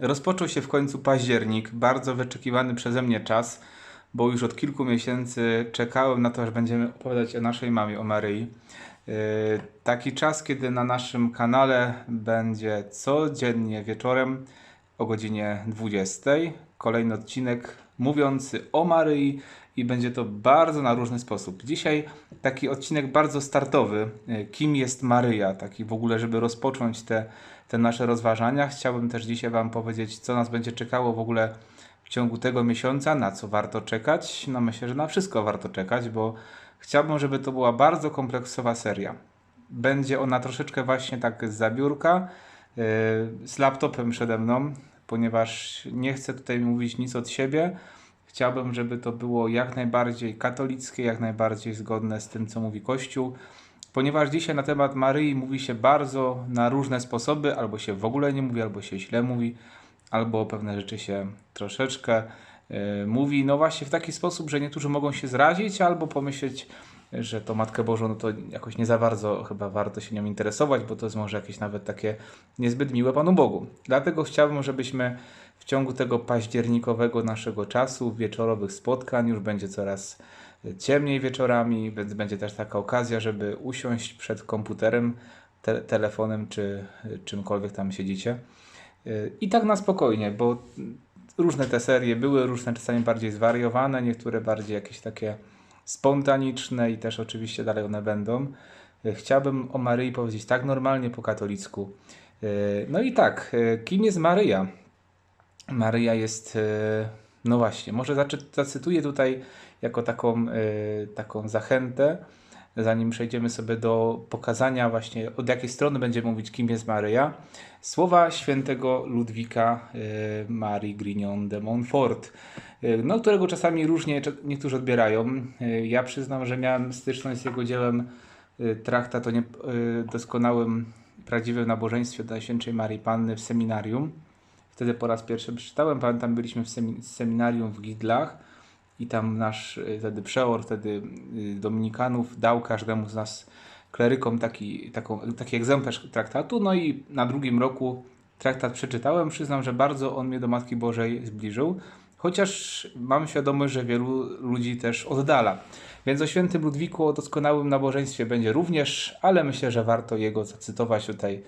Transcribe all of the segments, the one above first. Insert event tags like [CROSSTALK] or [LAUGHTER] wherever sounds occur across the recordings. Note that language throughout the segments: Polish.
Rozpoczął się w końcu październik, bardzo wyczekiwany przeze mnie czas, bo już od kilku miesięcy czekałem na to, że będziemy opowiadać o naszej mamie, o Maryi. Yy, Taki czas, kiedy na naszym kanale będzie codziennie wieczorem o godzinie 20 kolejny odcinek mówiący o Maryi i będzie to bardzo na różny sposób. Dzisiaj taki odcinek bardzo startowy, yy, kim jest Maryja, taki w ogóle, żeby rozpocząć te, te nasze rozważania. Chciałbym też dzisiaj Wam powiedzieć, co nas będzie czekało w ogóle w ciągu tego miesiąca, na co warto czekać. No myślę, że na wszystko warto czekać, bo chciałbym, żeby to była bardzo kompleksowa seria. Będzie ona troszeczkę właśnie tak z zabiórka, yy, z laptopem przede mną, ponieważ nie chcę tutaj mówić nic od siebie. Chciałbym, żeby to było jak najbardziej katolickie, jak najbardziej zgodne z tym, co mówi Kościół. Ponieważ dzisiaj na temat Maryi mówi się bardzo na różne sposoby, albo się w ogóle nie mówi, albo się źle mówi, albo pewne rzeczy się troszeczkę y, mówi, no właśnie w taki sposób, że niektórzy mogą się zrazić, albo pomyśleć, że to Matkę Bożą, no to jakoś nie za bardzo chyba warto się nią interesować, bo to jest może jakieś nawet takie niezbyt miłe Panu Bogu. Dlatego chciałbym, żebyśmy w ciągu tego październikowego naszego czasu, wieczorowych spotkań, już będzie coraz ciemniej wieczorami, więc będzie też taka okazja, żeby usiąść przed komputerem, te telefonem czy czymkolwiek tam siedzicie. Yy, I tak na spokojnie, bo różne te serie były, różne czasami bardziej zwariowane, niektóre bardziej jakieś takie spontaniczne i też oczywiście dalej one będą. Chciałbym o Maryi powiedzieć tak normalnie po katolicku. No i tak, kim jest Maryja? Maryja jest, e, no właśnie, może zacytuję tutaj jako taką, e, taką zachętę, zanim przejdziemy sobie do pokazania właśnie od jakiej strony będziemy mówić, kim jest Maryja. Słowa świętego Ludwika e, Marii Grignon de Montfort, no, którego czasami różnie niektórzy odbierają. Ja przyznam, że miałem styczność z jego dziełem traktat o doskonałym, prawdziwym nabożeństwie dla Świętej Marii Panny w seminarium. Wtedy po raz pierwszy przeczytałem. Pamiętam, byliśmy w semi- seminarium w Gidlach i tam nasz y, wtedy przeor, wtedy y, Dominikanów dał każdemu z nas klerykom taki, taką, taki egzemplarz traktatu. No i na drugim roku traktat przeczytałem. Przyznam, że bardzo on mnie do Matki Bożej zbliżył. Chociaż mam świadomość, że wielu ludzi też oddala. Więc o świętym Ludwiku, o doskonałym nabożeństwie będzie również, ale myślę, że warto jego zacytować tutaj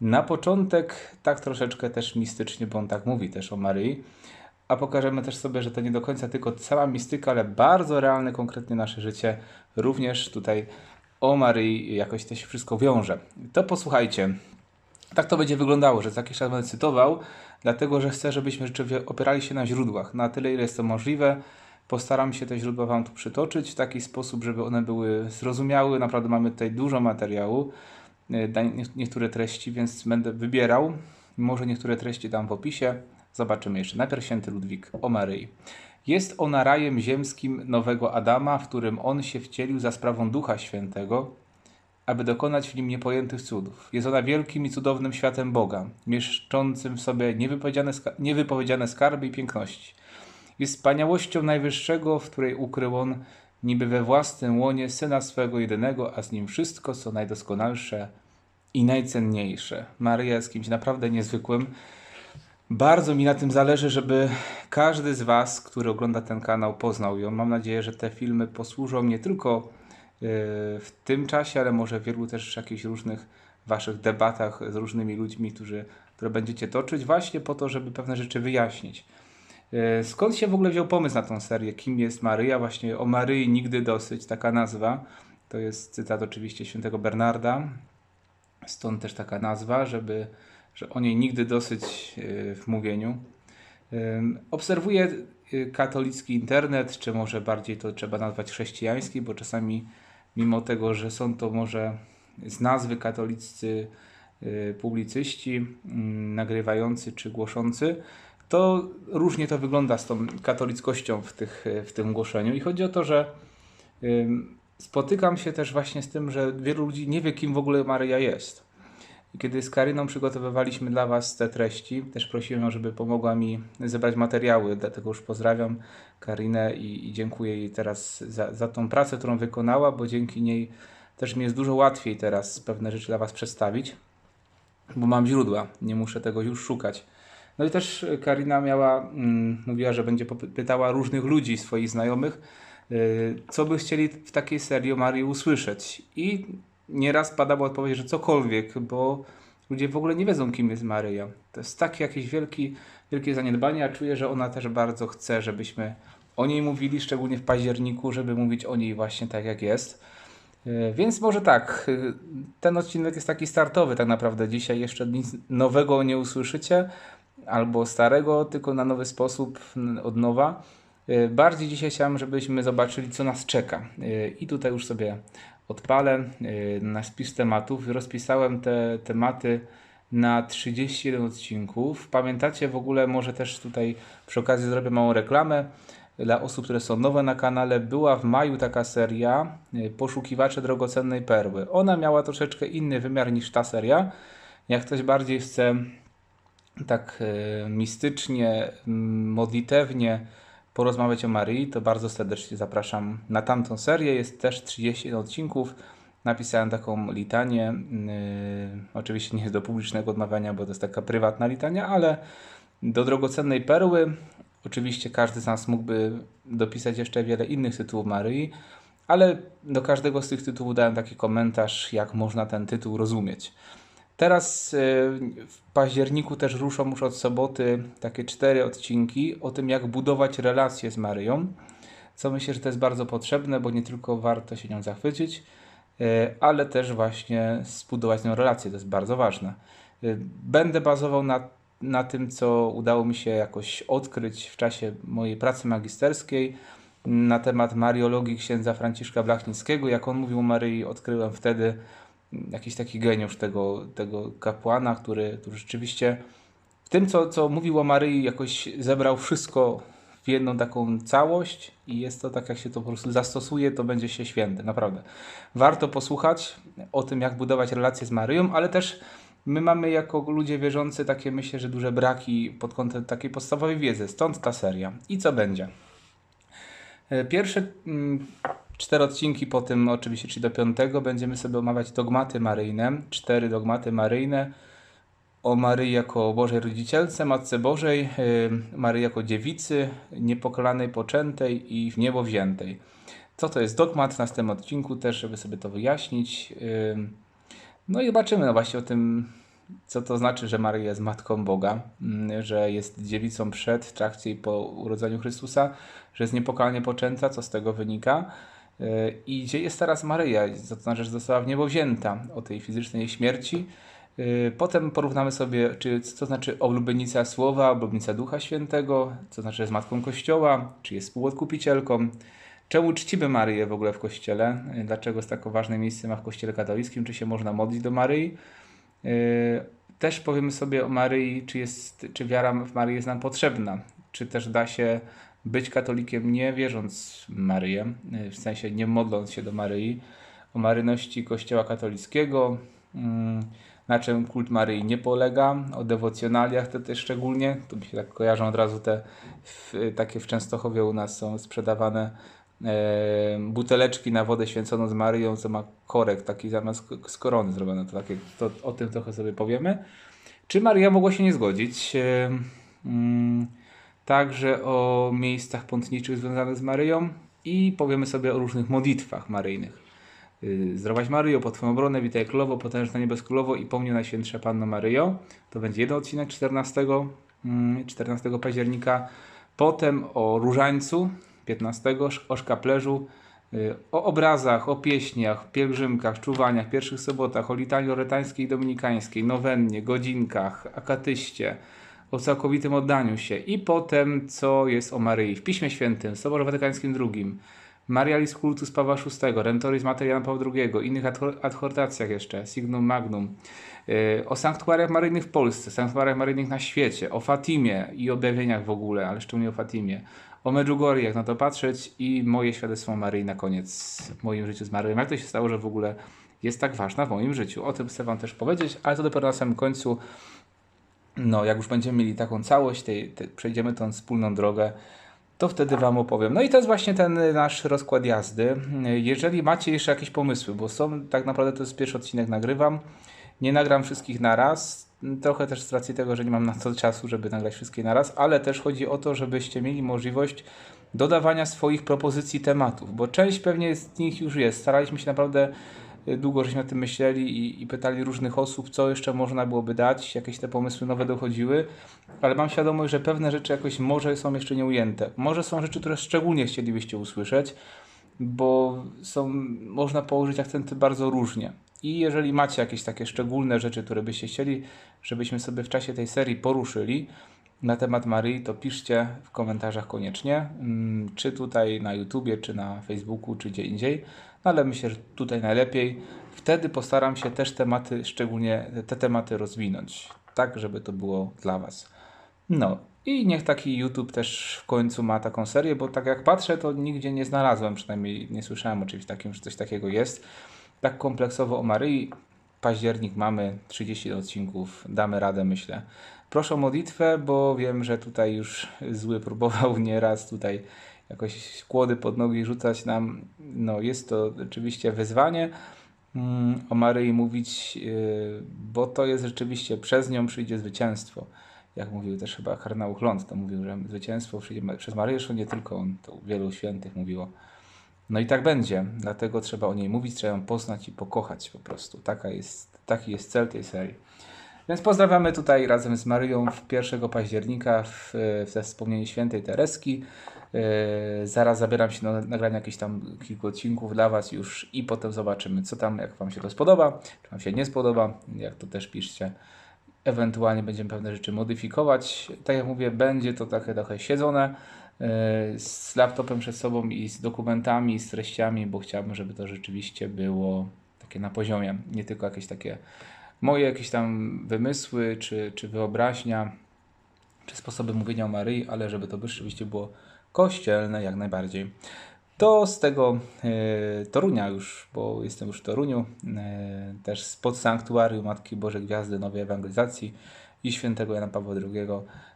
na początek, tak troszeczkę też mistycznie, bo on tak mówi też o Maryi. A pokażemy też sobie, że to nie do końca tylko cała mistyka, ale bardzo realne, konkretnie nasze życie. Również tutaj o Maryi jakoś to się wszystko wiąże. To posłuchajcie. Tak to będzie wyglądało, że za jakiś czas będę cytował, dlatego że chcę, żebyśmy rzeczywiście opierali się na źródłach. Na tyle, ile jest to możliwe. Postaram się te źródła Wam tu przytoczyć w taki sposób, żeby one były zrozumiałe. Naprawdę mamy tutaj dużo materiału, niektóre treści, więc będę wybierał. Może niektóre treści dam w opisie. Zobaczymy jeszcze. Najpierw święty Ludwik o Maryi. Jest ona rajem ziemskim nowego Adama, w którym on się wcielił za sprawą Ducha Świętego, aby dokonać w nim niepojętych cudów. Jest ona wielkim i cudownym światem Boga, mieszczącym w sobie niewypowiedziane, niewypowiedziane skarby i piękności. Jest wspaniałością Najwyższego, w której ukrył on niby we własnym łonie Syna swego jedynego, a z nim wszystko, co najdoskonalsze i najcenniejsze. Maryja jest kimś naprawdę niezwykłym. Bardzo mi na tym zależy, żeby każdy z Was, który ogląda ten kanał, poznał ją. Mam nadzieję, że te filmy posłużą nie tylko yy, w tym czasie, ale może wielu też jakichś różnych Waszych debatach z różnymi ludźmi, którzy, które będziecie toczyć, właśnie po to, żeby pewne rzeczy wyjaśnić. Yy, Skąd się w ogóle wziął pomysł na tą serię? Kim jest Maryja? Właśnie o Maryi nigdy dosyć, taka nazwa. To jest cytat oczywiście świętego Bernarda. Stąd też taka nazwa, żeby, że o niej nigdy dosyć yy, w mówieniu. Obserwuję y, katolicki internet, czy może bardziej to trzeba nazwać chrześcijański, bo czasami mimo tego, że są to może z nazwy katoliccy publicyści, mm, nagrywający czy głoszący, to różnie to wygląda z tą katolickością w, tych, w tym głoszeniu. I chodzi o to, że spotykam się też właśnie z tym, że wielu ludzi nie wie, kim w ogóle Maryja jest. Kiedy z Karyną przygotowywaliśmy dla Was te treści, też prosiłem ją, żeby pomogła mi zebrać materiały, dlatego już pozdrawiam Karynę i, i dziękuję jej teraz za, za tą pracę, którą wykonała, bo dzięki niej też mi jest dużo łatwiej teraz pewne rzeczy dla Was przedstawić, bo mam źródła, nie muszę tego już szukać. No i też Karina miała, mm, mówiła, że będzie pytała różnych ludzi, swoich znajomych, yy, co by chcieli w takiej serii o Marii usłyszeć. I nieraz padała odpowiedź, że cokolwiek, bo ludzie w ogóle nie wiedzą, kim jest Maryja. To jest takie jakieś wielki, wielkie zaniedbanie, a czuję, że ona też bardzo chce, żebyśmy o niej mówili, szczególnie w październiku, żeby mówić o niej właśnie tak, jak jest. E, więc może tak, e, ten odcinek jest taki startowy tak naprawdę. Dzisiaj jeszcze nic nowego nie usłyszycie, albo starego, tylko na nowy sposób, od nowa. E, bardziej dzisiaj chciałem, żebyśmy zobaczyli, co nas czeka. I tutaj już sobie odpalę na spis tematów. Rozpisałem te tematy na 31 odcinków. Pamiętacie w ogóle, może też tutaj przy okazji zrobię małą reklamę dla osób, które są nowe na kanale, była w maju taka seria y, Poszukiwacze drogocennej perły. Ona miała troszeczkę inny wymiar niż ta seria. Jak ktoś bardziej chce tak y, mistycznie, modlitewnie porozmawiać o Maryi, to bardzo serdecznie zapraszam na tamtą serię. Jest też 31 odcinków. Napisałem taką litanię. Yy, oczywiście nie jest do publicznego odmawiania, bo to jest taka prywatna litania, ale do drogocennej perły Oczywiście każdy z nas mógłby dopisać jeszcze wiele innych tytułów Maryi, ale do każdego z tych tytułów dałem taki komentarz, jak można ten tytuł rozumieć. Teraz e, w październiku też ruszą już od soboty takie cztery odcinki o tym, jak budować relacje z Maryją, co myślę, że to jest bardzo potrzebne, bo nie tylko warto się nią zachwycić, e, ale też właśnie zbudować z nią relacje, to jest bardzo ważne. E, będę bazował na na tym, co udało mi się jakoś odkryć w czasie mojej pracy magisterskiej na temat mariologii księdza Franciszka Blachnickiego. Jak on mówił o Maryi, odkryłem wtedy jakiś taki geniusz tego, tego kapłana, który, który rzeczywiście w tym, co, co mówił o Maryi, jakoś zebrał wszystko w jedną taką całość i jest to tak, jak się to po prostu zastosuje, to będzie się święty, naprawdę. Warto posłuchać o tym, jak budować relacje z Maryją, ale też My mamy jako ludzie wierzący takie, myślę, że duże braki pod kątem takiej podstawowej wiedzy. Stąd ta seria. I co będzie? E, pierwsze mm, cztery odcinki po tym, oczywiście, czyli do piątego, będziemy sobie omawiać dogmaty maryjne. Cztery dogmaty maryjne o Maryi jako Bożej Rodzicielce, Matce Bożej, e, Maryi jako dziewicy, niepokalanej, poczętej i w niebo wziętej. Co to jest dogmat? W następnym odcinku też, żeby sobie to wyjaśnić. No i zobaczymy no właśnie o tym, co to znaczy, że Maria jest Matką Boga, mm, że jest dziewicą przed, w trakcie i po urodzeniu Chrystusa, że jest niepokalnie poczęta, co z tego wynika. I gdzie jest teraz Maryja, to znaczy, że została w niebo wzięta o tej fizycznej śmierci. E, potem porównamy sobie, czy, co znaczy oblubienica Słowa, oblubienica Ducha Świętego, co znaczy, że jest Matką Kościoła, czy jest współodkupicielką, Czemu czcimy Maryję w ogóle w kościele? Dlaczego jest tak ważne miejsce ma w kościele katolickim? Czy się można modlić do Maryi? Yy, też powiemy sobie o Maryi, czy, jest, czy wiara w Maryję jest nam potrzebna. Czy też da się być katolikiem nie wierząc w Maryję, yy, w sensie nie modląc się do Maryi, o maryności kościoła katolickiego, yy, na czym kult Maryi nie polega, o dewocjonaliach to też szczególnie, tu mi się tak kojarzą od razu te takie w Częstochowie u nas są sprzedawane e, buteleczki na wodę święconą z Maryją, co ma korek taki zamiast z korony zrobione. To, takie, to o tym trochę sobie powiemy. Czy Maria mogła się nie zgodzić? E, mm, także o miejscach pątniczych związanych z Maryją i powiemy sobie o różnych modlitwach maryjnych. Y, zdrowaś Maryjo, pod Twoją obronę, witaj królowo, potężna niebez królowo i pomnij Najświętsza Panno Maryjo. To będzie jeden odcinek 14, 14 mm, października. Potem o Różańcu, 15 o szkaplerzu, y, o obrazach, o pieśniach, pielgrzymkach, czuwaniach, pierwszych sobotach, o litanii loretańskiej i dominikańskiej, nowennie, godzinkach, akatyście, o całkowitym oddaniu się i potem co jest o Maryi w Piśmie Świętym, Soborze Watykańskim II, Marialis Cultus Pawła VI, Rentoris Mater Jana Pawła II, innych adhor- adhortacjach jeszcze, Signum Magnum, yy, o sanktuariach maryjnych w Polsce, sanktuariach maryjnych na świecie, o Fatimie i objawieniach w ogóle, ale szczególnie o Fatimie, o Medjugorje, jak na to patrzeć i moje świadectwo Maryi na koniec w moim życiu z Maryją. Jak to się stało, że w ogóle jest tak ważna w moim życiu? O tym chcę Wam też powiedzieć, ale to dopiero na samym końcu no, jak już będziemy mieli taką całość, tej, tej, przejdziemy tą wspólną drogę, to wtedy Wam opowiem. No i to jest właśnie ten y, nasz rozkład jazdy. Y, Jeżeli macie jeszcze jakieś pomysły, bo są, tak naprawdę to jest pierwszy odcinek nagrywam, nie nagram wszystkich na raz, trochę też z racji tego, że nie mam na to czasu, żeby nagrać wszystkie na raz, ale też chodzi o to, żebyście mieli możliwość dodawania swoich propozycji tematów, bo część pewnie z nich już jest. Staraliśmy się naprawdę długo żeśmy o tym myśleli i, i pytali różnych osób, co jeszcze można byłoby dać, jakieś te pomysły nowe dochodziły, ale mam świadomość, że pewne rzeczy jakoś może są jeszcze nieujęte. Może są rzeczy, które szczególnie chcielibyście usłyszeć, bo są, można położyć akcenty bardzo różnie. I jeżeli macie jakieś takie szczególne rzeczy, które byście chcieli, żebyśmy sobie w czasie tej serii poruszyli na temat Maryi, to piszcie w komentarzach koniecznie, mm, czy tutaj na YouTubie, czy na Facebooku, czy gdzie indziej. Ale myślę, że tutaj najlepiej. Wtedy postaram się też tematy, szczególnie te tematy rozwinąć, tak żeby to było dla Was. No i niech taki YouTube też w końcu ma taką serię, bo tak jak patrzę, to nigdzie nie znalazłem, przynajmniej nie słyszałem o czymś takim, że coś takiego jest. Tak kompleksowo o Maryi. Październik mamy 30 odcinków, damy radę, myślę. Proszę o modlitwę, bo wiem, że tutaj już zły próbował [LAUGHS] nieraz tutaj jakoś kłody pod nogi rzucać nam. No jest to oczywiście wyzwanie mm, o Maryi mówić, yy, bo to jest rzeczywiście, przez nią przyjdzie zwycięstwo. Jak mówił też chyba kardynał Chląd, to mówił, że zwycięstwo przyjdzie przez Maryję, zresztą nie tylko on, to wielu świętych mówiło. No i tak będzie, dlatego trzeba o niej mówić, trzeba ją poznać i pokochać po prostu. Taka jest, taki jest cel tej serii. Więc pozdrawiamy tutaj razem z Maryją w 1 października w, w wspomnieniu świętej Tereski. Yy, zaraz zabieram się na nagranie jakichś tam kilku odcinków dla Was już i potem zobaczymy, co tam, jak Wam się to spodoba, czy Wam się nie spodoba, jak to też piszcie. Ewentualnie będziemy pewne rzeczy modyfikować. Tak jak mówię, będzie to trochę, trochę siedzone yy, z laptopem przed sobą i z dokumentami, z treściami, bo chciałbym, żeby to rzeczywiście było takie na poziomie, nie tylko jakieś takie moje jakieś tam wymysły, czy, czy wyobraźnia, czy sposoby mówienia o Maryi, ale żeby to rzeczywiście było kościelne jak najbardziej. To z tego e, Torunia już, bo jestem już w Toruniu, e, też spod sanktuarium Matki Bożej Gwiazdy Nowej Ewangelizacji i świętego Jana Pawła II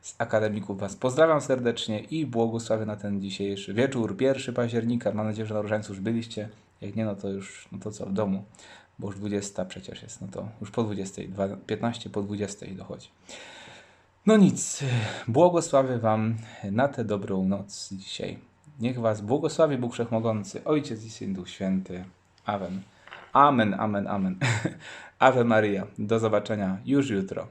z akademików Was pozdrawiam serdecznie i błogosławię na ten dzisiejszy wieczór, 1 października. Mam nadzieję, że na Różańcu już byliście. Jak nie, no to już, no to co, w domu, bo już 20 przecież jest, no to już po 20, dwa- 15 po 20 dochodzi. No nic, błogosławię Wam na tę dobrą noc dzisiaj. Niech Was błogosławi Bóg Wszechmogący, Ojciec i Syn, Duch Święty. Amen. Amen, amen, amen. [LAUGHS] Ave Maria. Do zobaczenia już jutro.